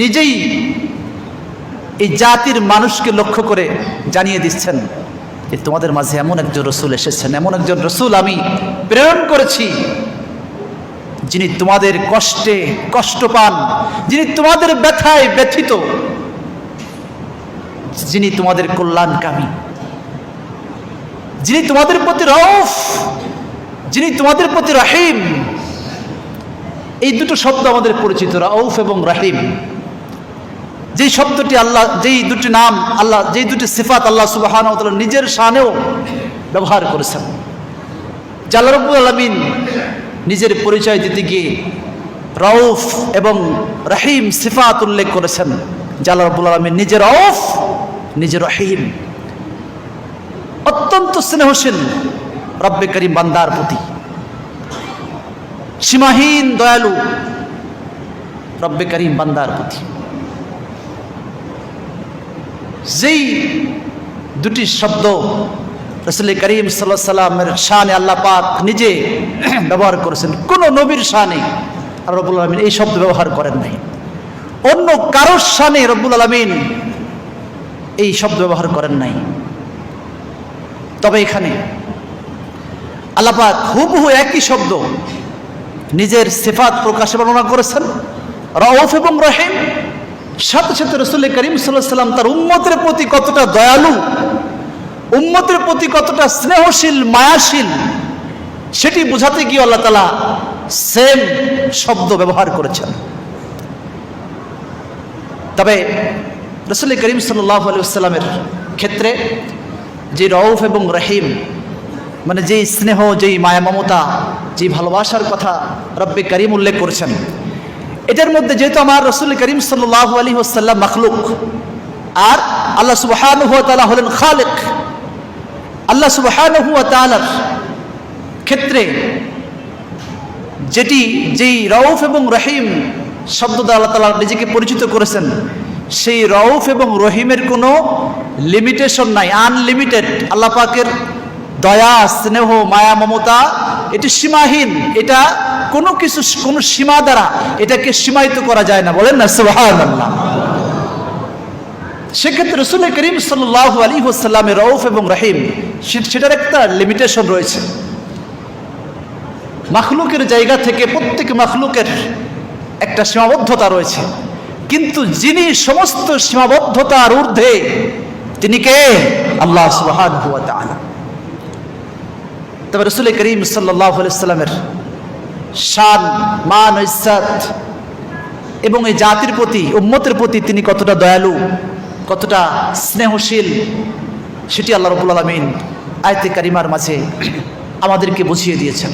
নিজেই এই জাতির মানুষকে লক্ষ্য করে জানিয়ে দিচ্ছেন যে তোমাদের মাঝে এমন একজন রসুল এসেছেন, এমন একজন রসুল আমি প্রেরণ করেছি, যিনি তোমাদের কষ্টে কষ্ট পান, যিনি তোমাদের ব্যথায় ব্যথিত, যিনি তোমাদের কল্যাণকামী, যিনি তোমাদের প্রতি রফ যিনি তোমাদের প্রতি রাহিম। এই দুটো শব্দ আমাদের পরিচিত, রাউফ এবং রাহিম। যেই শব্দটি আল্লাহ, যেই দুটি নাম আল্লাহ, যেই দুটি সিফাত আল্লাহ সুবাহান নিজের শানেও ব্যবহার করেছেন। জালারবুল আলমিন নিজের পরিচয় দিতে গিয়ে রউফ এবং রাহিম সিফাত উল্লেখ করেছেন। জাল্লা রব্বুল আলমিন নিজের রউফ নিজের রহিম, অত্যন্ত স্নেহশীল রব্বে করিম বান্দার প্রতি। সীমাহীন দয়ালু রব্বে করিম বান্দার প্রতি। যেই দুটি শব্দ রসুল করিম সাল্লাহ সাল্লামের শানে আল্লাহ পাক নিজে ব্যবহার করেছেন, কোন নবীর শানে আর রব্বুল আলমিন এই শব্দ ব্যবহার করেন নাই। অন্য কারোর শানে রব্বুল আলমিন এই শব্দ ব্যবহার করেন নাই। তবে এখানে আল্লাপাক হুবহু একই শব্দ নিজের সেফাত প্রকাশে বর্ণনা করেছেন রউফ এবং রহিম সাথে সাথে রসুল করিম সাল্লাম তার উম্মতের প্রতি কতটা দয়ালু, উম্মতের প্রতি কতটা স্নেহশীল, মায়াশীল, সেটি বোঝাতে গিয়ে আল্লাহ তালা সেম শব্দ ব্যবহার করেছেন। তবে রসুল করিম সাল্লাহ আলিয়াল্লামের ক্ষেত্রে যে রউফ এবং রহিম মানে যেই স্নেহ, যেই মায়া, মমতা, যেই ভালোবাসার কথা রব্বে করিম উল্লেখ করেছেন এটার মধ্যে যেহেতু আমার রসুল করিম সাল্লাহ আলী মখলুক, আর আল্লাহ সুবাহান হলেন খালেক। আল্লাহ সুবাহান ক্ষেত্রে যেটি, যেই রউফ এবং রহিম শব্দ আল্লাহ তালা নিজেকে পরিচিত করেছেন, সেই রউফ এবং রহিমের কোনো লিমিটেশন নাই আনলিমিটেড আল্লাহ পাকের দয়া, স্নেহ, মায়া, মমতা এটি সীমাহীন, এটা কোনো কিছু, কোনো সীমা দ্বারা এটাকে সীমায়িত করা যায় না। বলেন না সুহান সেক্ষেত্রে রসুল করিম সাল্লাহ আলী হোসাল্লামের রৌফ এবং রাহিম সেটার একটা লিমিটেশন রয়েছে। মাখলুকের জায়গা থেকে প্রত্যেক মাখলুকের একটা সীমাবদ্ধতা রয়েছে। কিন্তু যিনি সমস্ত সীমাবদ্ধতার ঊর্ধ্বে, তিনি কে? আল্লাহ সুহান হুয়া তবে রসুল করিম সাল্লামের শান, মান ইসাদ এবং এই জাতির প্রতি, উম্মতের প্রতি তিনি কতটা দয়ালু, কতটা স্নেহশীল, সেটি আল্লাহ রবুল আলমিন আয়তে কারিমার মাঝে আমাদেরকে বুঝিয়ে দিয়েছেন।